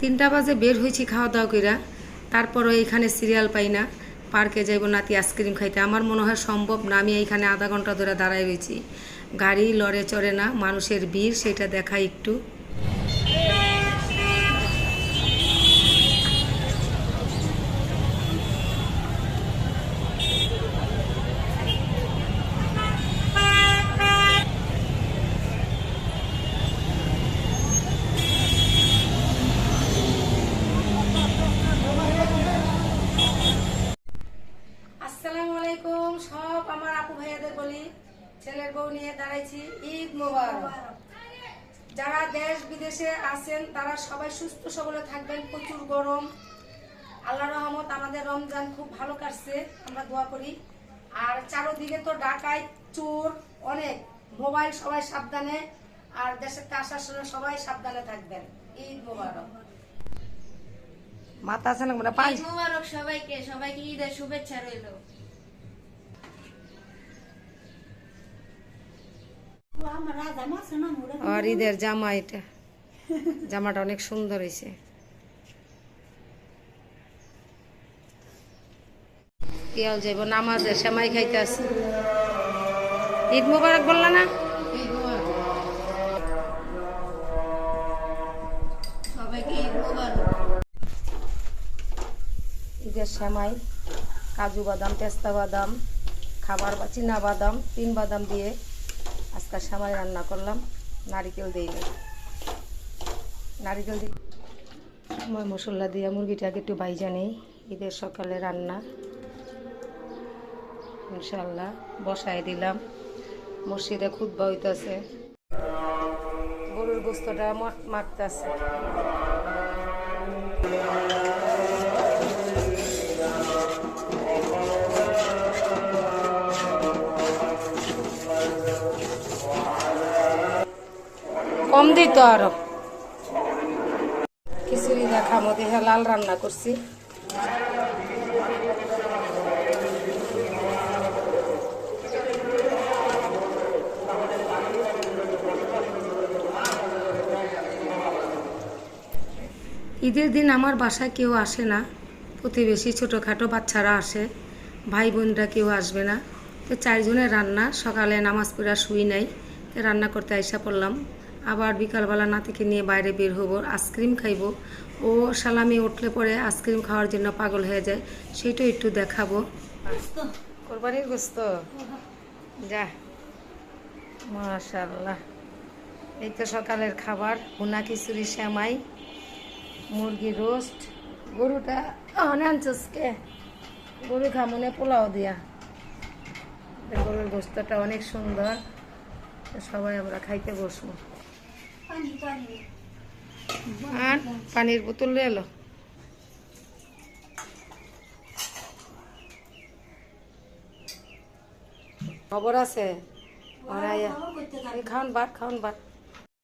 তিনটা বাজে বের হয়েছি খাওয়া দাওয়া কইরা। তারপরও এখানে সিরিয়াল পাই না। পার্কে যাইব নাতি আইসক্রিম খাইতে। আমার মনে হয় সম্ভব না, আমি এইখানে আধা ঘণ্টা ধরে দাঁড়ায় রয়েছি। গাড়ি লড়ে চড়ে না, মানুষের ভিড়, সেটা দেখা একটু। ছেলের বউ নিয়ে দাঁড়াইছি ঈদ মোবারক। যারা দেশ বিদেশে আছেন তারা সবাই সুস্থ সবলে থাকবেন প্রচুর গরম। আল্লাহ রহমত আমাদের রমজান খুব ভালো কাটছে আমরা দোয়া করি। আর চারোদিকে তো ডাকাই চোর অনেক। মোবাইল সবাই সাবধানে আর দেশের আসার সময় সবাই সাবধানে থাকবেন। ঈদ মোবারক। মাথা আছে না মানে পাঁচ ঈদ মুবারক সবাইকে সবাইকে ঈদের শুভেচ্ছা রইল। আর ঈদের জামা এটা। জামাটা অনেক সুন্দর হয়েছে। কেউ যাইব নামাজে সেমাই খাইতে আসি ঈদ মুবারক বললা না? ঈদের সেমাই কাজু বাদাম পেস্তা বাদাম খাবার বা চীনা বাদাম তিন বাদাম দিয়ে আজকে সেমাই রান্না করলাম, নারিকেল দিই নারিকেল দিই মই মশলা দিয়ে মুরগিটাকে একটু বাইজা নেই, ঈদের সকালে রান্না। ইনশাল্লাহ বসায় দিলাম। মসজিদে খুদ্া হইতেছে। গরুর গোস্তটা মাখতেছে। কম দিত আরও। খিচুড়ি মধ্যে লাল রান্না করছি। ঈদের দিন আমার বাসায় কেউ আসে না। প্রতিবেশী ছোটোখাটো বাচ্চারা আসে। ভাই বোনরা কেউ আসবে না। তো চারজনের রান্না, সকালে নামাজ পড়া শুই নাই রান্না করতে আইসা পড়লাম। আবার বিকালবেলা নাতিকে নিয়ে বাইরে বের হব, আইসক্রিম খাইবো। ও সালামি উঠলে পরে আইসক্রিম খাওয়ার জন্য পাগল হয়ে যায় সেইটাও একটু দেখাবো। কোরবানির গোস্ত? যা। মাশাল্লাহ এই তো সকালের খাবার, ভুনা খিচুড়ি শ্যামাই মুরগি রোস্ট, গরুটা অনাঞ্চসকে গরু খামনে পোলাও দিয়া। এই গরুর গোস্তটা অনেক সুন্দর। সবাই আমরা খাইতে বসবো। আর পানির বোতল এলো। খবর আছে? খাওয়ান আইয়া। খাওয়ান ভাত।